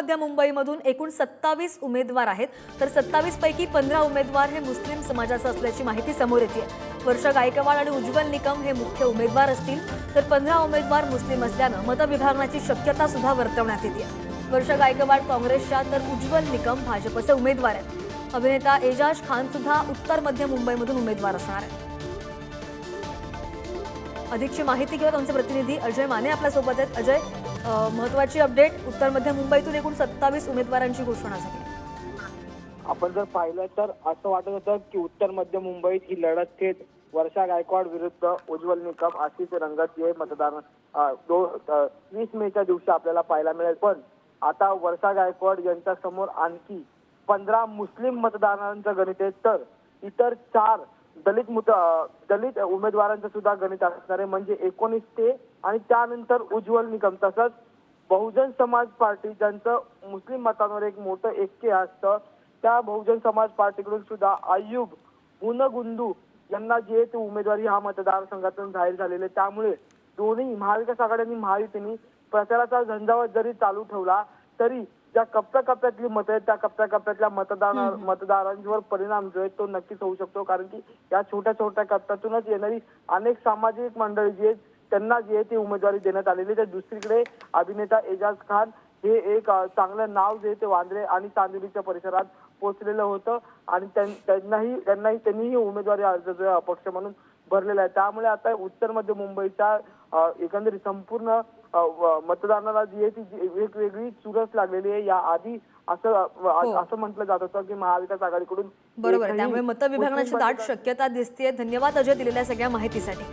मध्य मुंबईमधून एकूण सत्तावीस उमेदवार आहेत. तर सत्तावीस पैकी पंधरा उमेदवार हे मुस्लिम समाजाचं असल्याची माहिती समोर येते वर्षा गायकवाड आणि उज्ज्वल निकम हे मुख्य उमेदवार असतील. तर पंधरा उमेदवार मुस्लिम असल्यानं मतविभागण्याची शक्यता सुद्धा वर्तवण्यात येते वर्षा गायकवाड काँग्रेसच्या तर उज्ज्वल निकम भाजपचे उमेदवार आहेत. अभिनेता एजाज खान सुद्धा उत्तर मध्य मुंबईमधून उमेदवार असणार आहे अधिकची माहिती घेऊन आमचे प्रतिनिधी अजय माने आपल्यासोबत आहेत. अजय महत्वाची अपडेट उत्तर मध्य मुंबईतून एकूण सत्तावीस उमेदवारांची घोषणा झाली. आपण जर पाहिलं तर असं वाटत होतं की उत्तर मध्य मुंबईत ही लढत थेट वर्षा गायकवाड विरुद्ध उज्ज्वल निकम अशीच रंगत ये मतदान दो वीस मेच्या दिवशी आपल्याला पाहायला मिळेल. पण आता वर्षा गायकवाड यांच्या समोर आणखी पंधरा मुस्लिम मतदारांचं गणित आहे. तर इतर चार दलित मुत दलित उमेदवारांचं सुद्धा गणित असणार आहे म्हणजे एकोणीस ते आणि त्यानंतर उज्ज्वल निकम तसंच बहुजन समाज पार्टी ज्यांचं मुस्लिम मतांवर एक मोठं ऐक्य असतं त्या बहुजन समाज पार्टीकडून सुद्धा आयुब गुंदू यांना जे ते उमेदवारी हा मतदारसंघातून जाहीर झालेले. आहे त्यामुळे दोन्ही महाविकास आघाडी आणि महायुतीने प्रचाराचा झंझावत जरी चालू ठेवला तरी ज्या कप्प्या कप्प्यातली मतं आहेत त्या कप्प्या कप्प्यातल्या मतदार मतदारांवर परिणाम जो आहे तो नक्कीच होऊ शकतो. कारण की या छोट्या छोट्या कप्प्यातूनच येणारी अनेक सामाजिक मंडळी जी आहेत त्यांना जी आहे ती उमेदवारी देण्यात आलेली. तर दुसरीकडे अभिनेता एजाज खान हे एक चांगलं नाव जे ते वांद्रे आणि चांदिवलीच्या परिसरात पोहोचलेलं होतं. आणि त्यां- त्यांनाही त्यांनाही त्यांनीही उमेदवारी अर्ज जो अपक्ष म्हणून भरलेला आहे. त्यामुळे आता उत्तर मध्य मुंबईच्या अं, एकंदरीत संपूर्ण मतदानाला जी आहे ती वेगवेगळी चुरस लागलेली आहे. या आधी असं हो. असं म्हटलं जात होतं की महाविकास आघाडीकडून बरोबर त्यामुळे मतविभागण्याची दाट शक्यता दिसते धन्यवाद अजय दिलेल्या सगळ्या माहितीसाठी.